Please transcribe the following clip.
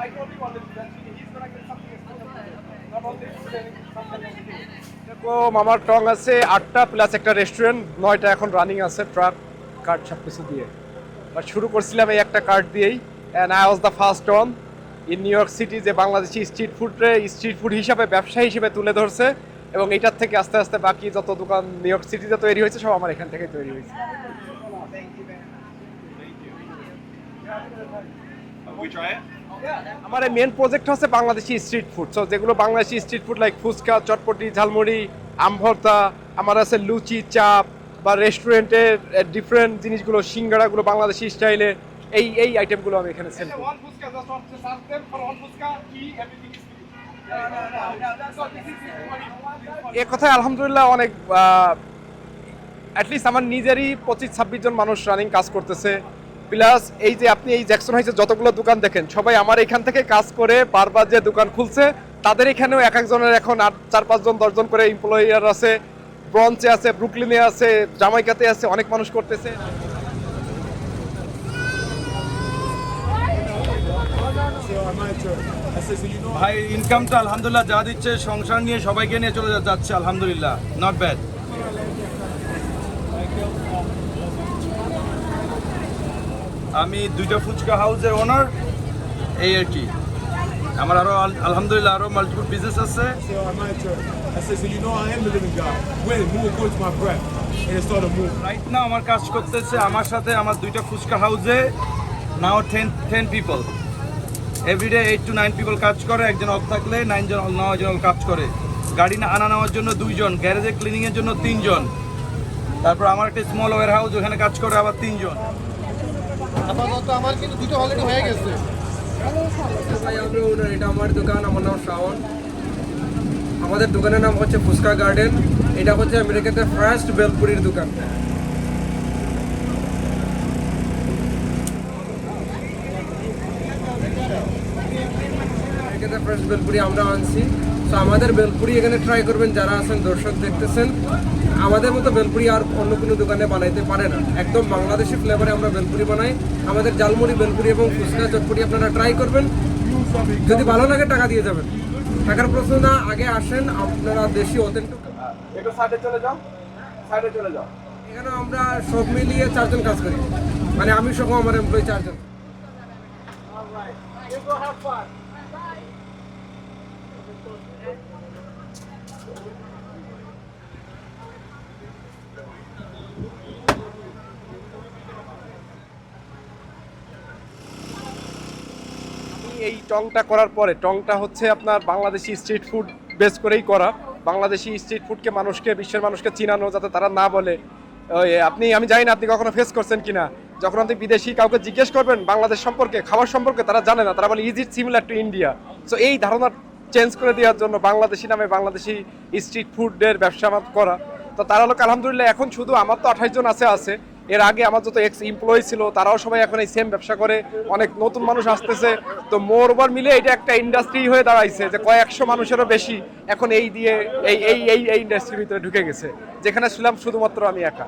I can only he's gonna get something আমার টং আছে আটটা প্লাস একটা রেস্টুরেন্ট নয়টা এখন রানিং আছে ট্রাক কার্ড সব কিছু দিয়ে। আর শুরু করছিলাম এই একটা কার্ড দিয়েই। And I was the first ton in New York City যে বাংলাদেশি স্ট্রিট ফুডে স্ট্রিট ফুড হিসাবে ব্যবসা হিসেবে তুলে ধরছে। এবং এটার থেকে আস্তে আস্তে বাকি যত দোকান নিউ ইয়র্ক সিটিতে তৈরি হয়েছে সব আমার এখান থেকে তৈরি হয়েছে। We try it? আমার মেন প্রজেক্ট হচ্ছে বাংলাদেশি স্ট্রিট ফুড সো যেগুলো Bangladeshi street food like fuchka, chotpoti, jhalmuri আমভর্তা আমার আছে লুচি, চাপ বা রেস্টুরেন্টের ডিফারেন্ট জিনিসগুলো সিঙ্গাড়াগুলো বাংলাদেশি স্টাইলে এই এই আইটেমগুলো আমি এখানে সেল করি. এ কথায় আলহামদুলিল্লাহ অনেক অ্যাটলিস্ট আমার নিজেরই পঁচিশ ছাব্বিশ জন মানুষ রানিং কাজ করতেছে। প্লাস এই যে আপনি এই জ্যাকসন হাইসে যতগুলো দোকান দেখেন, সবাই আমার এখান থেকে কাজ করে বারবার যে দোকান খুলছে, তাদের এখানেও এক একজনের এখন আট, চার পাঁচজন দশজন করে এমপ্লয়ার আছে, ব্রঞ্চে আছে, ব্রুকলিনে আছে, জামাইকাতে আছে, অনেক মানুষ করতেছে। ভাই ইনকামটা আলহামদুলিল্লাহ যা দিচ্ছে, সংসার নিয়ে সবাইকে নিয়ে চলে যাচ্ছে আলহামদুলিল্লাহ। নট ব্যাড আমি দুইটা ফুচকা হাউসের ওনার এই আর কি। আমার আরও আলহামদুলিল্লাহ আরও মাল্টিপল বিজনেস আছে. রাইট না আমার কাজ করতেছে আমার সাথে আমার দুইটা ফুচকা হাউসে। Now ten ten people everyday eight two nine people কাজ করে একজন অফ থাকলে নাইন জন নয় জন কাজ করে। গাড়ি না আনা নেওয়ার জন্য দুইজন গ্যারেজে ক্লিনিংয়ের জন্য তিনজন। তারপর আমার একটা স্মল ওয়ার হাউস ওখানে কাজ করে আবার তিনজন। আপাতত আমার কিন্তু দুটো হয়ে গেছে। এটা আমার দোকান, আমার নাম আমাদের দোকানের নাম হচ্ছে ফুচকা গার্ডেন। এটা হচ্ছে আমেরিকাতে ফার্স্ট বেলপুরির দোকান। বেলপুরি আমরা আনছি। তো আমাদের বেলপুরি এখানে ট্রাই করবেন যারা আছেন দর্শক দেখতেছেন আমাদের মতো বেলপুরি আর অন্য কোনো দোকানে বানাইতে পারে না। একদম বাংলাদেশি ফ্লেভারে আমরা বেলপুরি বানাই। আমাদের জালমুড়ি বেলপুরি এবং ফুচকা চটপুরি আপনারা ট্রাই করবেন। যদি ভালো লাগে টাকা দিয়ে যাবেন। টাকার প্রশ্ন না আগে আসেন আপনারা দেশি অথেন্টিক একটু সাইডে চলে যাও। সাইডে চলে যাও। এখানে আমরা সব মিলিয়ে চারজন কাজ করি। মানে আমি সহ আমার এমপ্লয়ি চারজন। এই টংটা করার পরে, টংটা হচ্ছে আপনার বাংলাদেশি স্ট্রিট ফুড বেস করেই করা। বাংলাদেশি স্ট্রিট ফুডকে মানুষকে, বিশ্বের মানুষকে চিনানো যাতে তারা না বলে। আপনি, আমি জানি না আপনি কখনো ফেস করছেন কিনা। যখন আপনি বিদেশি কাউকে জিজ্ঞেস করবেন, বাংলাদেশ সম্পর্কে, খাবার সম্পর্কে তারা জানে না। তারা বলে is it similar to India so এই ধারণা চেঞ্জ করে দেওয়ার জন্য বাংলাদেশি নামে বাংলাদেশি স্ট্রিট ফুডের ব্যবসা করা। তো তারা লোক আলহামদুলিল্লাহ, এখন শুধু আমার তো আঠাশ জন আছে আছে। এর আগে আমার যত এক্স এমপ্লয়ি ছিল, তারাও সবাই এখন এই সেম ব্যবসা করে। অনেক নতুন মানুষ আসতেছে। তো মোর ওভার মিলে এটা একটা ইন্ডাস্ট্রি হয়ে দাঁড়াইছে যে কয়েকশো মানুষেরও বেশি এখন এই দিয়ে, এই এই এই ইন্ডাস্ট্রির ভিতরে ঢুকে গেছে। যেখানে ছিলাম শুধুমাত্র আমি একা।